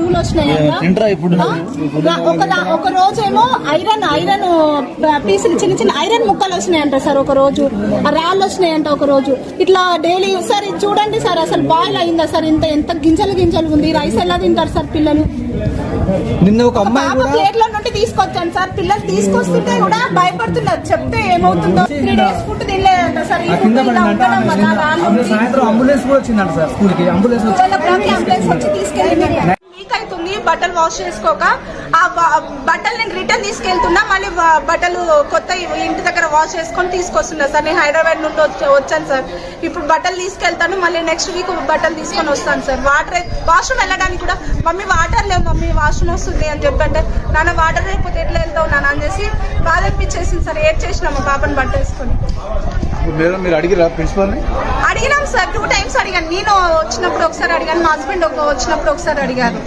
పురుగులు వచ్చినాయంట తింటరా ఇప్పుడు ఆ? రా- ఒక రా- ఒక రోజేమో ఐరన్ ఐరన్ పీసులు చిన్న చిన్న ఐరన్ ముక్కలు వచ్చినాయంట సార్ ఒక రోజు. రాళ్ళు వచ్చినాయంట ఒక రోజు. ఇట్లా డైలీ సార్ చూడండి సార్ అసలు బాయిల్ అయిందా సార్? ఇంత ఎంత గింజలు గింజలు ఉంది? రైస్ ఎలా తింటారు సార్ పిల్లలు? నిన్న ఒక అమ్మాయి పాప కూడా ప్లేట్ల నుండి తీసుకొచ్చాను సార్. పిల్లలు తీసుకొస్తుంటే కూడా భయపడుతున్నారు. చెప్తే ఏమవుతుందో? త్రీ డేస్ ఫుడ్ తినలేదంట సార్. సాయంత్రం అంబులెన్స్ కూడా వచ్చిందంట సార్ స్కూల్కి అంబులెన్స్ వచ్చి బట్టలు వాష్ చేసుకోక ఆ బట్టలు నేను రిటర్న్ తీసుకెళ్తున్నా మళ్ళీ బట్టలు కొత్త ఇంటి దగ్గర వాష్ చేసుకొని తీసుకొస్తున్నా సార్. నేను హైదరాబాద్ నుండి వచ్చా- వచ్చాను సార్. ఇప్పుడు బట్టలు తీసుకెళ్తాను మళ్ళీ నెక్స్ట్ వీక్ బట్టలు తీసుకొని వస్తాను సార్. వాటర్ వాష్రూమ్ వెళ్ళడానికి కూడా మమ్మీ వాటర్ లేవు మమ్మీ వాష్రూమ్ వస్తుంది అని చెప్పంటే నాన్న వాటర్ లేకపోతే ఎట్లా వెళ్తావు నాన్న? అని చేసి బాధ అనిపించేసింది సార్. ఏడ్ చేసిన మా పాపని బట్ట వేసుకొని మేడం మీరు అడిగిరా అడిగినాం సార్. టూ టైమ్స్ అడిగాను. నేను వచ్చినప్పుడు ఒకసారి అడిగాను. మా హస్బెండ్ ఒక వచ్చినప్పుడు ఒకసారి అడిగాను